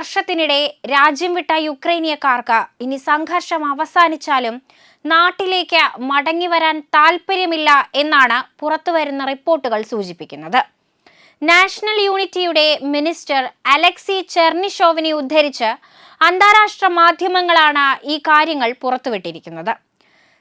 വർഷത്തിനിടെ രാജ്യം വിട്ട യുക്രൈനിയക്കാർക്ക് ഇനി സംഘർഷം അവസാനിച്ചാലും നാട്ടിലേക്ക് മടങ്ങി വരാൻ താൽപ്പര്യമില്ല എന്നാണ് പുറത്തുവരുന്ന റിപ്പോർട്ടുകൾ സൂചിപ്പിക്കുന്നത്. നാഷണൽ യൂണിറ്റിയുടെ മിനിസ്റ്റർ അലക്സി ചെർണിഷോവിനെ ഉദ്ധരിച്ച് അന്താരാഷ്ട്ര മാധ്യമങ്ങളാണ് ഈ കാര്യങ്ങൾ പുറത്തുവിട്ടിരിക്കുന്നത്.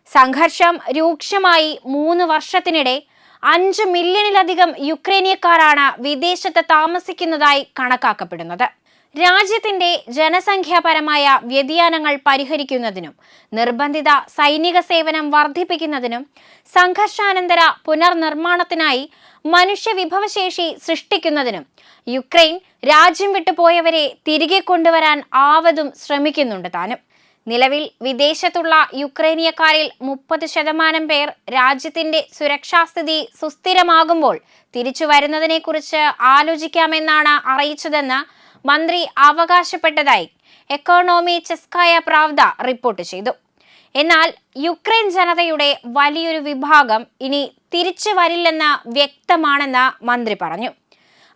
സംഘർഷം രൂക്ഷമായി മൂന്ന് വർഷത്തിനിടെ അഞ്ച് മില്യണിലധികം യുക്രൈനിയക്കാരാണ് വിദേശത്ത് താമസിക്കുന്നതായി കണക്കാക്കപ്പെടുന്നത്. രാജ്യത്തിന്റെ ജനസംഖ്യാപരമായ വ്യതിയാനങ്ങൾ പരിഹരിക്കുന്നതിനും നിർബന്ധിത സൈനിക സേവനം വർദ്ധിപ്പിക്കുന്നതിനും സംഘർഷാനന്തര പുനർനിർമ്മാണത്തിനായി മനുഷ്യവിഭവശേഷി സൃഷ്ടിക്കുന്നതിനും യുക്രൈൻ രാജ്യം വിട്ടുപോയവരെ തിരികെ കൊണ്ടുവരാൻ ആവതും ശ്രമിക്കുന്നുണ്ട് താനും. നിലവിൽ വിദേശത്തുള്ള യുക്രൈനിയക്കാരിൽ മുപ്പത് ശതമാനം പേർ രാജ്യത്തിന്റെ സുരക്ഷാസ്ഥിതി സുസ്ഥിരമാകുമ്പോൾ തിരിച്ചു വരുന്നതിനെക്കുറിച്ച് ആലോചിക്കാമെന്നാണ് അറിയിച്ചതെന്ന് മന്ത്രി അവകാശപ്പെട്ടതായി എക്കോണോമി ചെസ്കായ പ്രാവ്ദ റിപ്പോർട്ട് ചെയ്തു. എന്നാൽ യുക്രൈൻ ജനതയുടെ വലിയൊരു വിഭാഗം ഇനി തിരിച്ചു വരില്ലെന്ന് വ്യക്തമാണെന്ന് മന്ത്രി പറഞ്ഞു.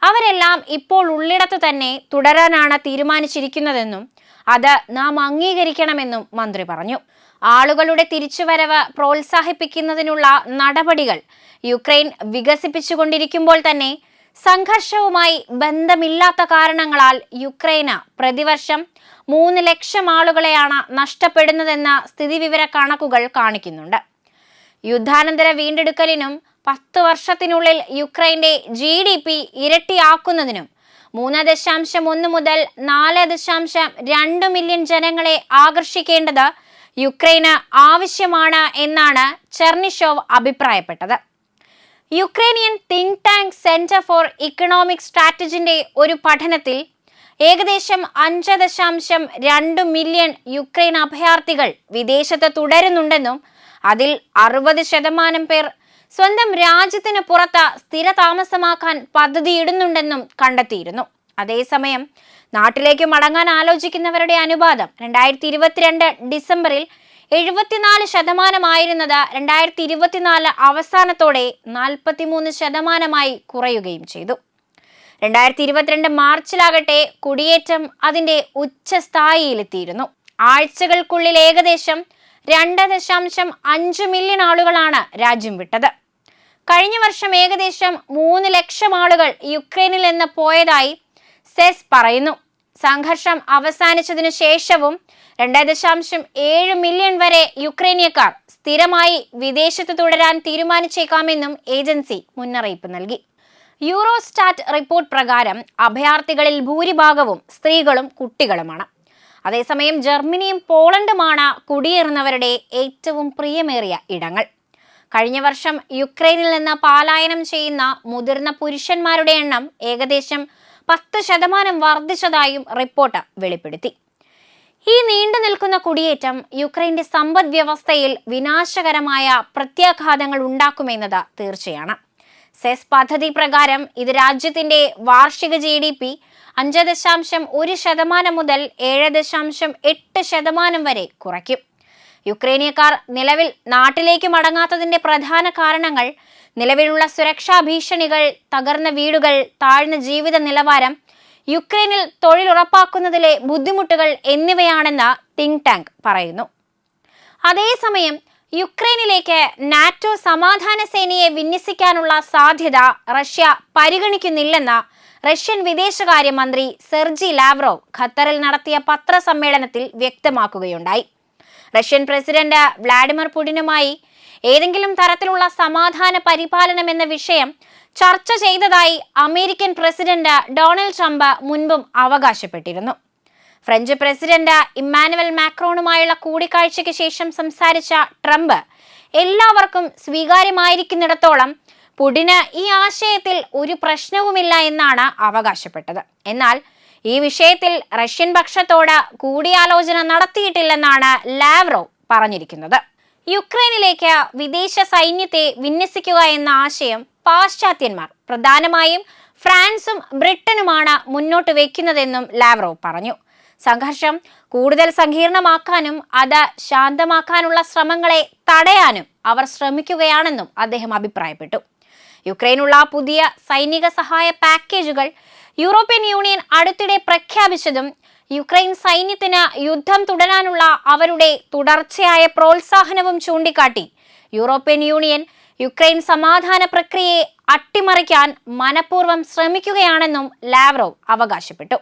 അവരെല്ലാം ഇപ്പോൾ ഉള്ളിടത്ത് തന്നെ തുടരാനാണ് തീരുമാനിച്ചിരിക്കുന്നതെന്നും അത് നാം അംഗീകരിക്കണമെന്നും മന്ത്രി പറഞ്ഞു. ആളുകളുടെ തിരിച്ചുവരവ് പ്രോത്സാഹിപ്പിക്കുന്നതിനുള്ള നടപടികൾ യുക്രൈൻ വികസിപ്പിച്ചുകൊണ്ടിരിക്കുമ്പോൾ തന്നെ സംഘർഷവുമായി ബന്ധമില്ലാത്ത കാരണങ്ങളാൽ യുക്രൈന് പ്രതിവർഷം മൂന്ന് ലക്ഷം ആളുകളെയാണ് നഷ്ടപ്പെടുന്നതെന്ന സ്ഥിതിവിവര കണക്കുകൾ കാണിക്കുന്നുണ്ട്. യുദ്ധാനന്തര വീണ്ടെടുക്കലിനും പത്ത് വർഷത്തിനുള്ളിൽ യുക്രൈന്റെ ജി ഡി പി ഇരട്ടിയാക്കുന്നതിനും മൂന്ന് ദശാംശം ഒന്ന് മുതൽ നാല് ദശാംശം രണ്ട് മില്യൺ ജനങ്ങളെ ആകർഷിക്കേണ്ടത് യുക്രൈന് ആവശ്യമാണ് എന്നാണ് ചെർണിഷോവ് അഭിപ്രായപ്പെട്ടത്. Ukrainian think tank centre for economic സ്ട്രാറ്റജിന്റെ ഒരു പഠനത്തിൽ ഏകദേശം അഞ്ച് ദശാംശം രണ്ട് മില്യൺ യുക്രൈൻ അഭയാർത്ഥികൾ വിദേശത്ത് തുടരുന്നുണ്ടെന്നും അതിൽ അറുപത് ശതമാനം പേർ സ്വന്തം രാജ്യത്തിന് പുറത്ത് സ്ഥിര താമസമാക്കാൻ പദ്ധതിയിടുന്നുണ്ടെന്നും കണ്ടെത്തിയിരുന്നു. അതേസമയം നാട്ടിലേക്ക് മടങ്ങാൻ ആലോചിക്കുന്നവരുടെ അനുപാതം രണ്ടായിരത്തി ഇരുപത്തിരണ്ട് ഡിസംബറിൽ എഴുപത്തിനാല് ശതമാനമായിരുന്നത് രണ്ടായിരത്തി ഇരുപത്തിനാല് അവസാനത്തോടെ നാൽപ്പത്തിമൂന്ന് ശതമാനമായി കുറയുകയും ചെയ്തു. രണ്ടായിരത്തി ഇരുപത്തിരണ്ട് മാർച്ചിലാകട്ടെ കുടിയേറ്റം അതിന്റെ ഉച്ചസ്ഥായിയിലെത്തിയിരുന്നു. ആഴ്ചകൾക്കുള്ളിൽ ഏകദേശം രണ്ട് ദശാംശം അഞ്ച് മില്യൺ ആളുകളാണ് രാജ്യം വിട്ടത്. കഴിഞ്ഞ വർഷം ഏകദേശം മൂന്ന് ലക്ഷം ആളുകൾ യുക്രൈനിൽ നിന്ന് പോയതായി സെസ് പറയുന്നു. സംഘർഷം അവസാനിച്ചതിനു ശേഷവും രണ്ട് ദശാംശം ഏഴ് മില്യൺ വരെ യുക്രൈനിയക്കാർ സ്ഥിരമായി വിദേശത്ത് തുടരാൻ തീരുമാനിച്ചേക്കാമെന്നും ഏജൻസി മുന്നറിയിപ്പ് നൽകി. യൂറോസ്റ്റാറ്റ് റിപ്പോർട്ട് പ്രകാരം അഭയാർത്ഥികളിൽ ഭൂരിഭാഗവും സ്ത്രീകളും കുട്ടികളുമാണ്. അതേസമയം ജർമ്മനിയും പോളണ്ടുമാണ് കുടിയേറുന്നവരുടെ ഏറ്റവും പ്രിയമേറിയ ഇടങ്ങൾ. കഴിഞ്ഞ വർഷം യുക്രൈനിൽ നിന്ന് പാലായനം ചെയ്യുന്ന മുതിർന്ന പുരുഷന്മാരുടെ എണ്ണം ഏകദേശം പത്ത് ശതമാനം വർദ്ധിച്ചതായും റിപ്പോർട്ട് വെളിപ്പെടുത്തി. ഈ നീണ്ടു നിൽക്കുന്ന കുടിയേറ്റം യുക്രൈന്റെ സമ്പദ് വ്യവസ്ഥയിൽ വിനാശകരമായ പ്രത്യാഘാതങ്ങൾ ഉണ്ടാക്കുമെന്നത് തീർച്ചയാണ്. സെസ് പദ്ധതി പ്രകാരം ഇത് രാജ്യത്തിന്റെ വാർഷിക ജി ഡി പി അഞ്ച് ദശാംശം ഒരു ശതമാനം മുതൽ ഏഴ് ദശാംശം എട്ട് ശതമാനം വരെ കുറയ്ക്കും. യുക്രൈനിയക്കാർ നിലവിൽ നാട്ടിലേക്ക് മടങ്ങാത്തതിന്റെ പ്രധാന കാരണങ്ങൾ നിലവിലുള്ള സുരക്ഷാ ഭീഷണികൾ തകർന്ന വീടുകൾ താഴ്ന്ന ജീവിത നിലവാരം യുക്രൈനിൽ തൊഴിലുറപ്പാക്കുന്നതിലെ ബുദ്ധിമുട്ടുകൾ എന്നിവയാണെന്ന് തിങ്ക് ടാങ്ക് പറയുന്നു. അതേസമയം യുക്രൈനിലേക്ക് നാറ്റോ സമാധാന സേനയെ വിന്യസിക്കാനുള്ള സാധ്യത റഷ്യ പരിഗണിക്കുന്നില്ലെന്ന് റഷ്യൻ വിദേശകാര്യമന്ത്രി സെർജി ലാവ്റോവ് ഖത്തറിൽ നടത്തിയ പത്രസമ്മേളനത്തിൽ വ്യക്തമാക്കുകയുണ്ടായി. റഷ്യൻ പ്രസിഡന്റ് വ്ളാഡിമിർ പുടിനുമായി ഏതെങ്കിലും തരത്തിലുള്ള സമാധാന പരിപാലനം എന്ന വിഷയം ചർച്ച ചെയ്തതായി അമേരിക്കൻ പ്രസിഡന്റ് ഡൊണാൾഡ് ട്രംപ് മുൻപും അവകാശപ്പെട്ടിരുന്നു. ഫ്രഞ്ച് പ്രസിഡന്റ് ഇമ്മാനുവൽ മാക്രോണുമായുള്ള കൂടിക്കാഴ്ചയ്ക്ക് ശേഷം സംസാരിച്ച ട്രംപ് എല്ലാവർക്കും സ്വീകാര്യമായിരിക്കുന്നിടത്തോളം പുടിന് ഈ ആശയത്തിൽ ഒരു പ്രശ്നവുമില്ല എന്നാണ് അവകാശപ്പെട്ടത്. എന്നാൽ ഈ വിഷയത്തിൽ റഷ്യൻ പക്ഷത്തോട് കൂടിയാലോചന നടത്തിയിട്ടില്ലെന്നാണ് ലാവ്റോ പറഞ്ഞിരിക്കുന്നത്. യുക്രൈനിലേക്ക് വിദേശ സൈന്യത്തെ വിന്യസിക്കുക എന്ന ആശയം പാശ്ചാത്യന്മാർ പ്രധാനമായും ഫ്രാൻസും ബ്രിട്ടനുമാണ് മുന്നോട്ട് വെക്കുന്നതെന്നും ലാവ്റോ പറഞ്ഞു. സംഘർഷം കൂടുതൽ സങ്കീർണമാക്കാനും അത് ശാന്തമാക്കാനുള്ള ശ്രമങ്ങളെ തടയാനും അവർ ശ്രമിക്കുകയാണെന്നും അദ്ദേഹം അഭിപ്രായപ്പെട്ടു. യുക്രൈനുള്ള പുതിയ സൈനിക സഹായ പാക്കേജുകൾ യൂറോപ്യൻ യൂണിയൻ അടുത്തിടെ പ്രഖ്യാപിച്ചതും യുക്രൈൻ സൈന്യത്തിന് യുദ്ധം തുടരാനുള്ള അവരുടെ തുടർച്ചയായ പ്രോത്സാഹനവും ചൂണ്ടിക്കാട്ടി. യൂറോപ്യൻ യൂണിയൻ യുക്രൈൻ സമാധാന പ്രക്രിയയെ അട്ടിമറിക്കാൻ മനഃപൂർവം ശ്രമിക്കുകയാണെന്നും ലാവ്റോവ് അവകാശപ്പെട്ടു.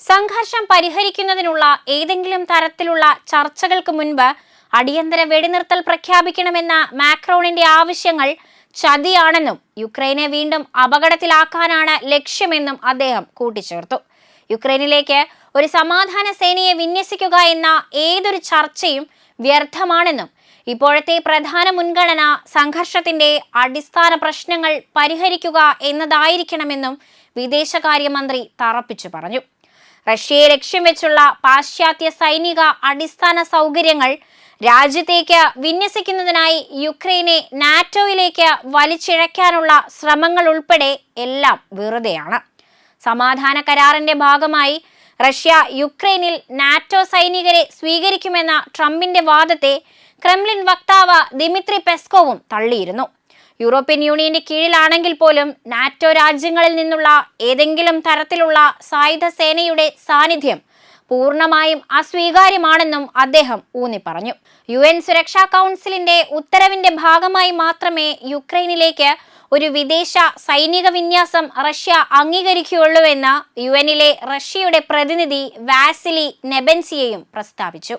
സംഘർഷം പരിഹരിക്കുന്നതിനുള്ള ഏതെങ്കിലും തരത്തിലുള്ള ചർച്ചകൾക്ക് മുൻപ് അടിയന്തര വെടിനിർത്തൽ പ്രഖ്യാപിക്കണമെന്ന മാക്രോണിന്റെ ആവശ്യങ്ങൾ ചതിയാണെന്നും യുക്രൈനെ വീണ്ടും അപകടത്തിലാക്കാനാണ് ലക്ഷ്യമെന്നും അദ്ദേഹം കൂട്ടിച്ചേർത്തു. യുക്രൈനിലേക്ക് ഒരു സമാധാന സേനയെ വിന്യസിക്കുക എന്ന ഏതൊരു ചർച്ചയും വ്യർത്ഥമാണെന്നും ഇപ്പോഴത്തെ പ്രധാന മുൻഗണന സംഘർഷത്തിന്റെ അടിസ്ഥാന പ്രശ്നങ്ങൾ പരിഹരിക്കുക എന്നതായിരിക്കണമെന്നും വിദേശകാര്യമന്ത്രി തറപ്പിച്ചു പറഞ്ഞു. റഷ്യയെ ലക്ഷ്യം വെച്ചുള്ള പാശ്ചാത്യ സൈനിക അടിസ്ഥാന സൗകര്യങ്ങൾ രാജ്യത്തേക്ക് വിന്യസിക്കുന്നതിനായി യുക്രൈനെ നാറ്റോയിലേക്ക് വലിച്ചിഴയ്ക്കാനുള്ള ശ്രമങ്ങൾ ഉൾപ്പെടെ എല്ലാം വെറുതെയാണ്. സമാധാന കരാറിന്റെ ഭാഗമായി റഷ്യ യുക്രൈനിൽ നാറ്റോ സൈനികരെ സ്വീകരിക്കുമെന്ന ട്രംപിന്റെ വാദത്തെ ക്രെംലിൻ വക്താവ് ദിമിത്രി പെസ്കോവും തള്ളിയിരുന്നു. യൂറോപ്യൻ യൂണിയന്റെ കീഴിലാണെങ്കിൽ പോലും നാറ്റോ രാജ്യങ്ങളിൽ നിന്നുള്ള ഏതെങ്കിലും തരത്തിലുള്ള സായുധ സേനയുടെ സാന്നിധ്യം പൂർണമായും അസ്വീകാര്യമാണെന്നും അദ്ദേഹം ഊന്നി പറഞ്ഞു യു എൻ സുരക്ഷാ കൗൺസിലിന്റെ ഉത്തരവിന്റെ ഭാഗമായി മാത്രമേ യുക്രൈനിലേക്ക് ഒരു വിദേശ സൈനിക വിന്യാസം റഷ്യ അംഗീകരിക്കുകയുള്ളൂവെന്ന് യു എനിലെ റഷ്യയുടെ പ്രതിനിധി വാസിലി നെബൻസിയയും പ്രസ്താവിച്ചു.